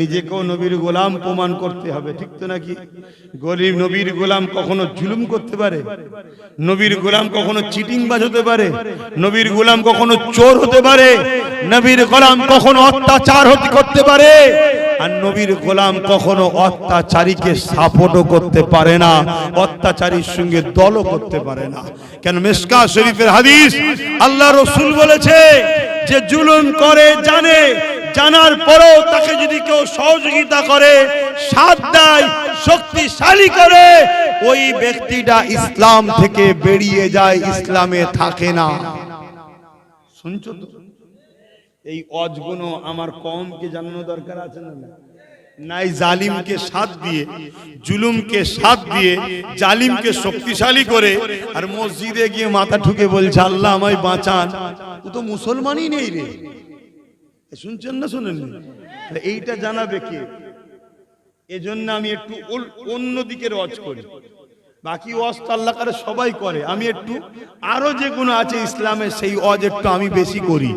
নিজেকেও নবীর গোলাম প্রমাণ করতে হবে, ঠিক তো নাকি? গরিব নবীর গোলাম কখনো জুলুম করতে পারে? নবীর গোলাম কখনো চিটিংবাজ হতে পারে? নবীর গোলাম কখনো চোর হতে পারে? নবীর গোলাম কখনো অত্যাচার হতে করতে পারে? আর নবীর গোলাম কখনো অত্যাচারীকে সাপোর্টও করতে পারে না, অত্যাচারীর সঙ্গে দলও করতে পারে না। কেন মেসকা শরীফের হাদিস আল্লাহ রসুল বলেছে, যে জুলুম করে, জানে জানার পরেও তাকে যদি কেউ সহযোগিতা করে, সাথ দেয়, শক্তিশালী করে, ওই ব্যক্তিটা ইসলাম থেকে বেরিয়ে যায়, ইসলামে থাকে না। শুনছো তো? এই অজগুলো আমার কমকে জানানো দরকার আছে না? নাই জালিমকে সাথ দিয়ে, জুলুমকে সাথ দিয়ে, জালিমকে শক্তিশালী করে, আর মসজিদে গিয়ে মাথা ঠুকে বলছে, আল্লাহ আমায় বাঁচান। ও তো মুসলমানই নেই রে। শুনছেন না শুনেন এইটা জানাবে কে? এজন্য আমি একটু অন্য দিকে রজ করি। বাকি ওয়াজ তো আল্লাহ করে সবাই করে। আমি একটু আরও যে গুণ আছে ইসলামে সেই অজ একটু আমি বেশি করি।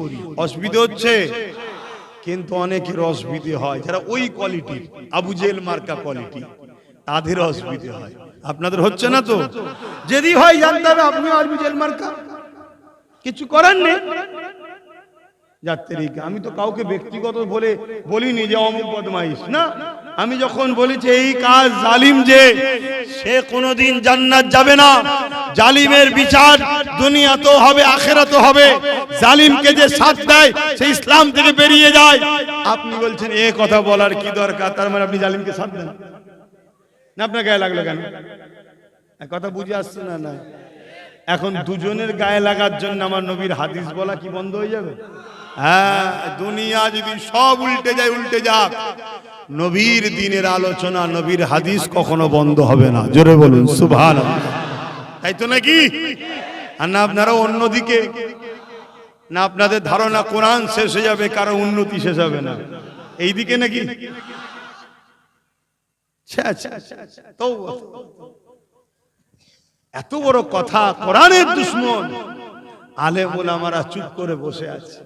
অসুবিধা হচ্ছে? কিন্তু অনেকের অসুবিধে হয়। যারা ওই কোয়ালিটির আবু জেল মার্কা কোয়ালিটি তাদের অসুবিধে হয়। আপনাদের হচ্ছে না তো? যদি হয় জানতে হবে আপনি আবু জেল মার্কা। কিছু করার নেই? যাত্রীকে আমি তো কাউকে ব্যক্তিগত বলে বলিনি যে অমুক বদমাইশ, না? আমি যখন বলেছি এই কাজ জালিম যে, সে কোনোদিন জান্নাত যাবে না। জালিমের বিচার দুনিয়াতেও হবে আখেরাতেও হবে। জালিমকে যে সাথ দেয়, সে ইসলাম থেকে বেরিয়ে যায়। আপনি বলছেন এ কথা বলার কি দরকার? তার মানে আপনি জালিমকে সাথ দেন। না, আপনার গায়ে লাগল কেন? কথা বুঝে আসছে না না? এখন দুজনের গায়ে লাগার জন্য আমার নবীর হাদিস বলা কি বন্ধ হয়ে যাবে? হ্যাঁ দুনিয়া যদি সব উল্টে যায়, উল্টে যাক। নবীর দিনের আলোচনা, নবীর হাদিস কখনো বন্ধ হবে না। জোরে বলুন সুভান তাই তো নাকি? আর না আপনারা অন্যদিকে, না আপনাদের ধারণা কোরআন শেষ হয়ে যাবে, কারও উন্নতি শেষ হবে না। এইদিকে নাকি। এত বড় কথা, কোরআনের দুশ্মন। আলেম আমারা চুপ করে বসে আছে।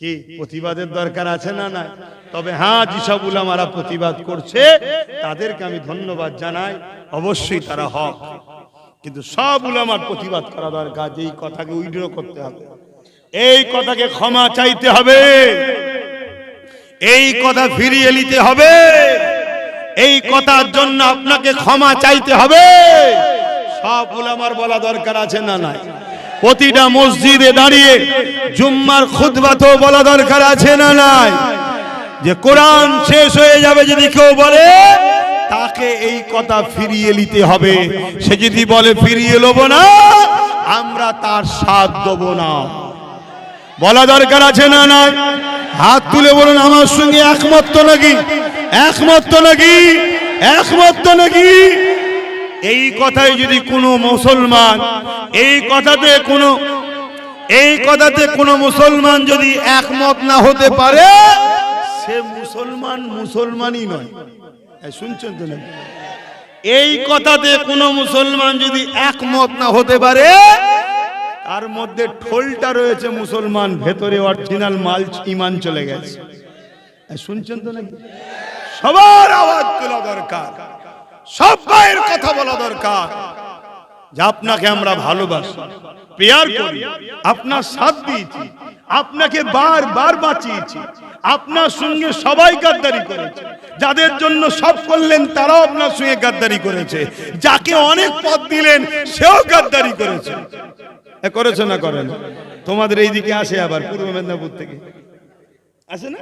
কি প্রতিবাদের দরকার আছে না না তবে হ্যাঁ যেসব উলামারা প্রতিবাদ করছে, তাদেরকে আমি ধন্যবাদ জানাই, অবশ্যই তারা হক। কিন্তু সব উলামার প্রতিবাদ করা দরকার যে এই কথাকে উইড্র করতে হবে। এই কথাকে ক্ষমা চাইতে হবে। এই কথা ফিরিয়ে নিতে হবে। এই কথার জন্য আপনাকে ক্ষমা চাইতে হবে। সব উলামার বলা দরকার আছে না নাই? প্রতিটা মসজিদে দাঁড়িয়ে জুম্মার খুতবাতেও বলা দরকার আছে না নাই? যে কোরআন শেষ হয়ে যাবে যদি কেউ বলে, তাকে এই কথা ফিরিয়ে নিতে হবে। সে যদি বলে, ফিরিয়ে লব না, আমরা তার সাথ দেবো না। বলা দরকার আছে না না হাত তুলে বলুন, আমার সঙ্গে একমত তো নাকি? একমত তো নাকি? একমত তো নাকি? এই কথায় যদি কোনো মুসলমান, এই কথাতে কোনো, এই কথাতে কোনো মুসলমান যদি একমত না হতে পারে, সে মুসলমান মুসলমানই নয়। শুনছেন তো নাকি? এই কথাতে কোনো মুসলমান যদি একমত না হতে পারে, তার মধ্যে ঠোলটা রয়েছে মুসলমান, ভেতরে অরিজিনাল মাল ইমান চলে গেছে। শুনছেন তো নাকি? সবার আওয়াজ তোলা দরকার। সবাইয়ের কথা বলা দরকার। যে আপনাকে আমরা ভালোবাসি, পেয়ার করি, আপনার সাথ দিয়েছি, আপনাকে বার বার বাঁচিয়েছি, আপনার সঙ্গে সবাই গাদ্দারি করেছে, যাদের জন্য সব করলেন তারাও আপনার সঙ্গে গাদ্দারি করেছে, যাকে অনেক পদ দিলেন সেও গাদ্দারি করেছে। করেছে না করেন? তোমাদের এইদিকে আসে আবার, পূর্ব মেদিনীপুর থেকে। আসে না?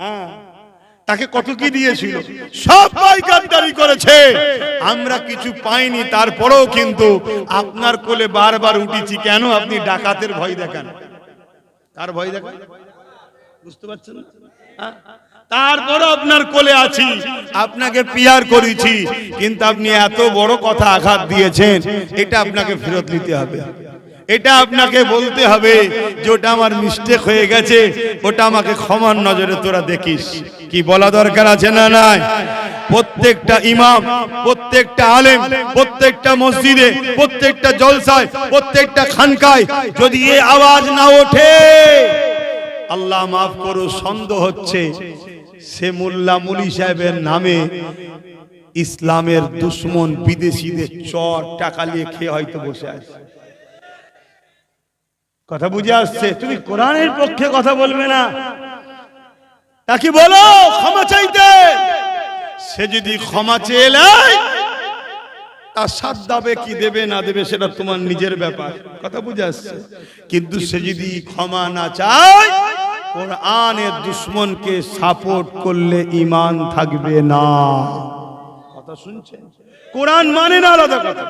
হ্যাঁ। তাকে কত কি দিয়েছিল? সবাই গাদ্দারি করেছে। আমরা কিছু পাইনি তারপরেও কিন্তু আপনার কোলে বারবার উঠেছি। কেন আপনি ডাকাতের ভয় দেখান? কার ভয় দেখান? বুঝতে পারছেন না? হ্যাঁ? তারপরও আপনার কোলে আছি। আপনাকে পিয়ার করেছি কিন্তু আপনি এত বড় কথা আঘাত দিয়েছেন এটা আপনাকে ফেরত নিতে হবে। এটা আপনাকে বলতে হবে যে ওটা আমার মিস্টেক হয়ে গেছে, ওটা আমাকে ক্ষমার নজরে তোরা দেখিস। কি বলা দরকার আছে না নাই? প্রত্যেকটা ইমাম, প্রত্যেকটা আলেম, প্রত্যেকটা মসজিদে, প্রত্যেকটা জলসায়, প্রত্যেকটা খানকায় যদি এ আওয়াজ না ওঠে, আল্লাহ মাফ করো, সন্দেহ হচ্ছে সে মোল্লা মুলি সাহেবের নামে ইসলামের দুশ্মন বিদেশিদের চর টাকা নিয়ে খেয়ে হয়তো বসে আছে। কথা বুঝে আসছে। তুমি কোরআনের পক্ষে কথা বলবে না। তাকে বলো, ক্ষমা চাইতে। সে যদি ক্ষমা চেয়ে নেয়, তার সাথ দেবে, কি দেবে, না দেবে, সেটা তোমার নিজের ব্যাপার। কথা বুঝে আসছে। কিন্তু সে যদি ক্ষমা না চায়, কোরআনের দুশ্মনকে সাপোর্ট করলে ইমান থাকবে না। কথা শুনছেন? কোরআন মানে না আলাদা কথা।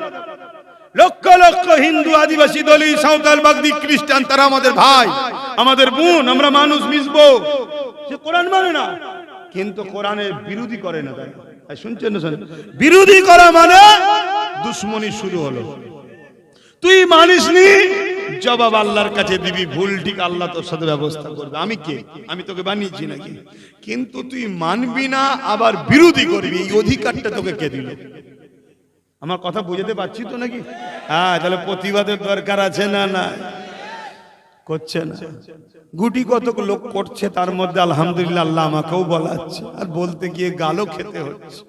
লক্ষ লক্ষ হিন্দু আদিবাসী দলি সাঁওতাল, বাগদি, খ্রিস্টান, তারা আমাদের ভাই, আমাদের বোন, আমরা মানুষ মিশবো। সে কোরআন মানে না। কিন্তু কোরআনের বিরোধী করে না তাই। শুনছেন না? বিরোধী করা মানে দুশ্মনী শুরু হলো। তুই মানিস নি? জবাব আল্লাহর কাছে দিবি, ভুল ঠিক আল্লাহ তোর সাথে ব্যবস্থা করবে। আমি কে? আমি তোকে বানিয়েছি নাকি? কিন্তু তুই মানবি না, আবার বিরোধী করবি। এই অধিকারটা তোকে কে দিল? আমার কথা বুঝাতে পারছি তো নাকি? হ্যাঁ তাহলে প্রতিবাদের দরকার আছে না না? করছে না। গুটি কতক লোক করছে তার মধ্যে আলহামদুলিল্লাহ আল্লাহ আমাকেও বলাচ্ছে। আর বলতে গিয়ে গালও খেতে হচ্ছে।